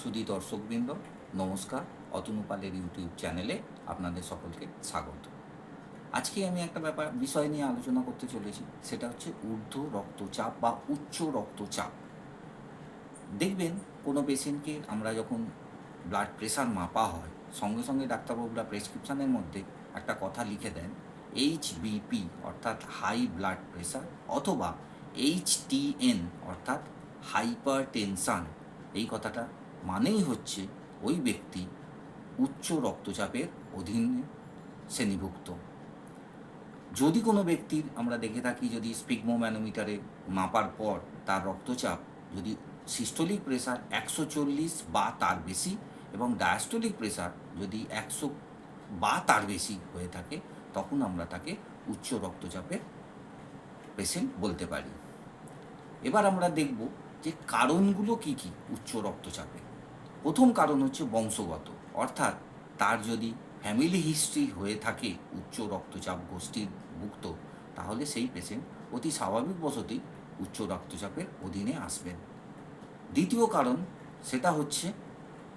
সুদী দর্শকবৃন্দ, নমস্কার। অতনুপালের ইউটিউব চ্যানেলে আপনাদের সকলকে স্বাগত। আজকে আমি একটা ব্যাপার, বিষয় নিয়ে আলোচনা করতে চলেছি, সেটা হচ্ছে ঊর্ধ্ব রক্তচাপ বা উচ্চ রক্তচাপ। দেখবেন, কোনো পেশেন্টকে আমরা যখন ব্লাড প্রেশার মাপা হয়, সঙ্গে সঙ্গে ডাক্তারবাবুরা প্রেসক্রিপশানের মধ্যে একটা কথা লিখে দেন এইচ বিপি অর্থাৎ হাই ব্লাড প্রেশার অথবা এইচ টিএন অর্থাৎ হাইপার টেনশান এই কথাটা মানেই হচ্ছে ওই ব্যক্তি উচ্চ রক্তচাপের অধীনে শ্রেণীভুক্ত। যদি কোনো ব্যক্তির আমরা দেখে থাকি যদি স্পিগমো ম্যানোমিটারে মাপার পর তার রক্তচাপ যদি সিস্টোলিক প্রেশার একশো চল্লিশ বা তার বেশি এবং ডায়াস্টোলিক প্রেশার যদি একশো বা তার বেশি হয়ে থাকে, তখন আমরা তাকে উচ্চ রক্তচাপের পেশেন্ট বলতে পারি। এবার আমরা দেখব যে কারণগুলো কি কি উচ্চ রক্তচাপে। প্রথম কারণ হচ্ছে বংশগত। অর্থাৎ তার যদি ফ্যামিলি হিস্ট্রি হয়ে থাকে উচ্চ রক্তচাপ গোষ্ঠীর ভুক্ত তাহলে সেই পেশেন্ট অতি স্বাভাবিক বশতেই উচ্চ রক্তচাপের অধীনে আসবেন। দ্বিতীয় কারণ সেটা হচ্ছে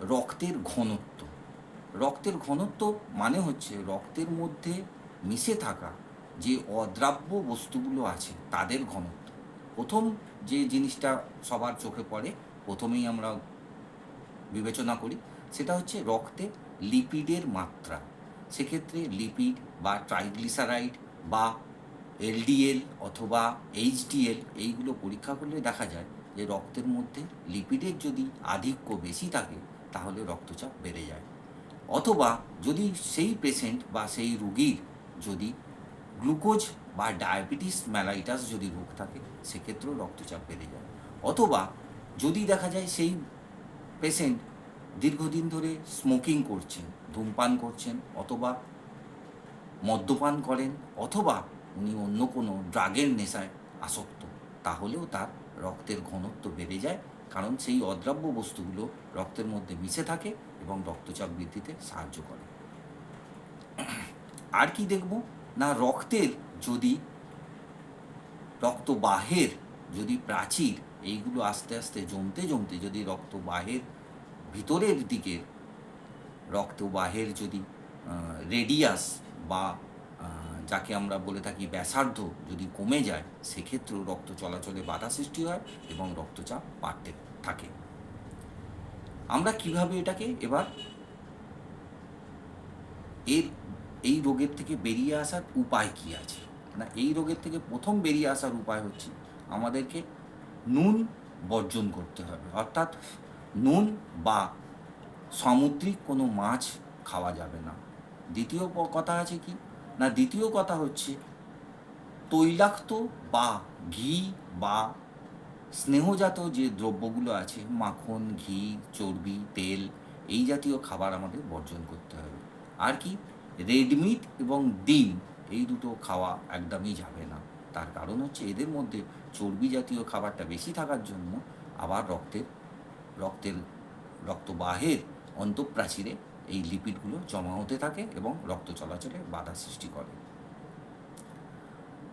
রক্তের ঘনত্ব। রক্তের ঘনত্ব মানে হচ্ছে রক্তের মধ্যে মিশে থাকা যে অদ্রাব্য বস্তুগুলো আছে, তাদের ঘনত্ব। প্রথম যে জিনিসটা সবার চোখে পড়ে, প্রথমেই আমরা বিবেচনা করি, সেটা হচ্ছে রক্তে লিপিডের মাত্রা। সেক্ষেত্রে লিপিড বা ট্রাইগ্লিসারাইড বা এলডিএল অথবা এইচডিএল এইগুলো পরীক্ষা করলে দেখা যায় যে রক্তের মধ্যে লিপিডের যদি আধিক্য বেশি থাকে, তাহলে রক্তচাপ বেড়ে যায়। অথবা যদি সেই পেশেন্ট বা সেই রুগীর যদি গ্লুকোজ বা ডায়াবেটিস ম্যালাইটাস যদি রোগ থাকে, সেক্ষেত্রেও রক্তচাপ বেড়ে যায়। অথবা যদি দেখা যায় সেই পেশেন্ট দীর্ঘদিন ধরে স্মোকিং করছেন, ধূমপান করছেন, অথবা মদ্যপান করেন, অথবা উনি অন্য কোনো ড্রাগের নেশায় আসক্ত, তাহলেও তার রক্তের ঘনত্ব বেড়ে যায়, কারণ সেই অদ্রাব্য বস্তুগুলো রক্তের মধ্যে মিশে থাকে এবং রক্তচাপ বৃদ্ধিতে সাহায্য করে। আর কি দেখব? না, রক্তের যদি রক্তবাহের যদি প্রাচীর এইগুলো আস্তে আস্তে জমতে জমতে যদি রক্তবাহের ভিতরের দিকের রক্তবাহের যদি রেডিয়াস বা যাকে আমরা বলে থাকি ব্যাসার্ধ যদি কমে যায়, সেক্ষেত্রেও রক্ত চলাচলে বাধা সৃষ্টি হয় এবং রক্তচাপ বাড়তে থাকে। আমরা কীভাবে এটাকে এবার এর, এই রোগের থেকে বেরিয়ে আসার উপায় কি আছে? না, এই রোগের থেকে প্রথম বেরিয়ে আসার উপায় হচ্ছে আমাদেরকে নুন বর্জন করতে হবে। অর্থাৎ নুন বা সামুদ্রিক কোনো মাছ খাওয়া যাবে না। দ্বিতীয় কথা আছে কি? না, দ্বিতীয় কথা হচ্ছে তৈলাক্ত বা ঘি বা স্নেহজাত যে দ্রব্যগুলো আছে, মাখন, ঘি, চর্বি, তেল, এই জাতীয় খাবার আমাদের বর্জন করতে হবে। আর কি? রেড মিট এবং ডিম, এই দুটো খাওয়া একদমই যাবে না। তার কারণ হচ্ছে এদের মধ্যে চর্বি জাতীয় খাবারটা বেশি থাকার জন্য আবার রক্তের রক্তের রক্তবাহের অন্তঃপ্রাচীরে এই লিপিডগুলো জমা হতে থাকে এবং রক্ত চলাচলে বাধা সৃষ্টি করে।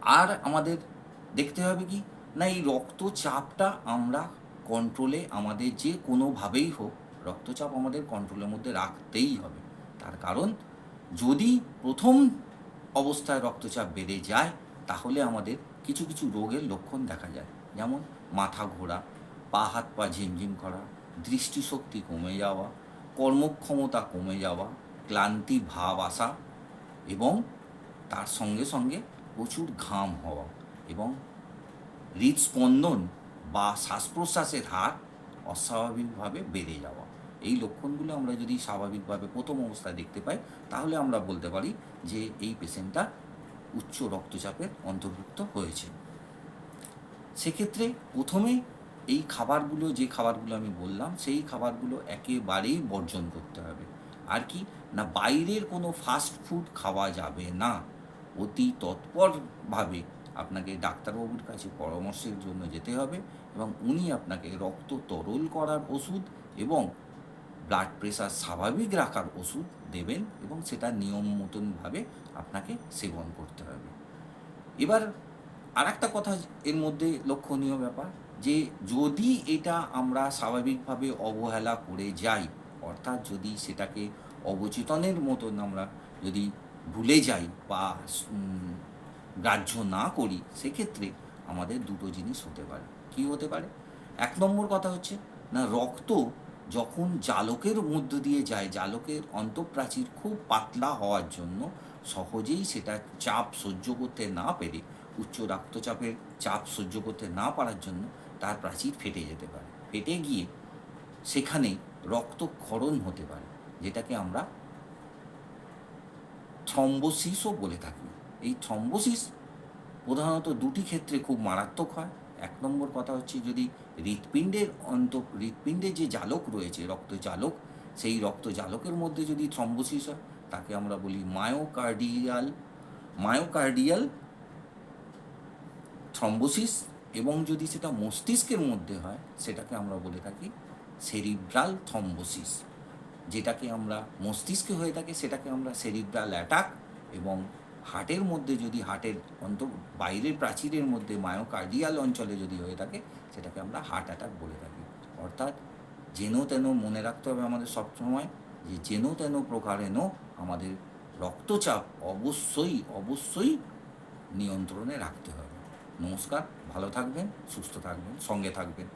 আর আমাদের দেখতে হবে কি, না এই রক্তচাপটা আমরা কন্ট্রোলে আমাদের যে কোনোভাবেই হোক, রক্তচাপ আমাদের কন্ট্রোলের মধ্যে রাখতেই হবে। তার কারণ যদি প্রথম অবস্থায় রক্তচাপ বেড়ে যায় তাহলে আমাদের কিছু কিছু রোগের লক্ষণ দেখা যায়। যেমন মাথা ঘোরা, পা হাত পা ঝিমঝিম করা, দৃষ্টিশক্তি কমে যাওয়া, কর্মক্ষমতা কমে যাওয়া, ক্লান্তি ভাব আসা এবং তার সঙ্গে সঙ্গে প্রচুর ঘাম হওয়া এবং হৃদস্পন্দন বা শ্বাস প্রশ্বাসের হার অস্বাভাবিকভাবে বেড়ে যাওয়া। এই লক্ষণগুলো আমরা যদি স্বাভাবিকভাবে প্রথম অবস্থায় দেখতে পাই, তাহলে আমরা বলতে পারি যে এই পেশেন্টটা উচ্চ রক্তচাপের অন্তর্ভুক্ত হয়েছে। সেক্ষেত্রে প্রথমে এই খাবারগুলো, যে খাবারগুলো আমি বললাম, সেই খাবারগুলো একেবারেই বর্জন করতে হবে। আর কি, না বাইরের কোনো ফাস্ট ফুড খাওয়া যাবে না। অতি তৎপরভাবে আপনাকে ডাক্তারবাবুর কাছে পরামর্শের জন্য যেতে হবে এবং উনি আপনাকে রক্ত তরল করার ওষুধ এবং ব্লাড প্রেশার স্বাভাবিক রাখার ওষুধ দেবেন এবং সেটা নিয়ম মতনভাবে আপনাকে সেবন করতে হবে। এবার আর একটা কথা এর মধ্যে লক্ষণীয় ব্যাপার, যে যদি এটা আমরা স্বাভাবিকভাবে অবহেলা করে যাই, অর্থাৎ যদি সেটাকে অবচেতনের মতন আমরা যদি ভুলে যাই বা গ্রাহ্য না করি, সেক্ষেত্রে আমাদের দুটো জিনিস হতে পারে। কি হতে পারে? এক নম্বর কথা হচ্ছে, না, রক্ত যখন জালকের মধ্য দিয়ে যায়, জালকের অন্তঃপ্রাচীর খুব পাতলা হওয়ার জন্য সহজেই সেটা চাপ সহ্য করতে না পেরে, উচ্চ রক্তচাপের চাপ সহ্য করতে না পারার জন্য তার প্রাচীর ফেটে যেতে পারে। ফেটে গিয়ে সেখানে রক্তক্ষরণ হতে পারে, যেটাকে আমরা থ্রম্বোসিসও বলে থাকি। এই থ্রম্বোসিস প্রধানত দুটি ক্ষেত্রে খুব মারাত্মক হয়। এক নম্বর কথা হচ্ছে যদি হৃৎপিণ্ডের অন্ত হৃৎপিণ্ডের যে জালক রয়েছে রক্ত জালক সেই রক্ত জালকের মধ্যে যদি থ্রম্বোসিস হয়, তাকে আমরা বলি মায়োকার্ডিয়াল মায়োকার্ডিয়াল থ্রম্বোসিস এবং যদি সেটা মস্তিষ্কের মধ্যে হয়, সেটাকে আমরা বলে থাকি সেরিব্রাল থ্রম্বোসিস, যেটাকে আমরা মস্তিষ্কে হয়ে থাকে, সেটাকে আমরা সেরিব্রাল অ্যাটাক এবং হার্টের মধ্যে যদি হার্টের অন্ত বাইরের প্রাচীরের মধ্যে মায়োকার্ডিয়াল অঞ্চলে যদি হয়ে থাকে, সেটাকে আমরা হার্ট অ্যাটাক বলে থাকি। অর্থাৎ যেন তেন মনে রাখতে হবে আমাদের সবসময় যে যেন তেন প্রকারেণ আমাদের রক্তচাপ অবশ্যই অবশ্যই নিয়ন্ত্রণে রাখতে হবে। নমস্কার, ভালো থাকবেন, সুস্থ থাকবেন, সঙ্গে থাকবেন।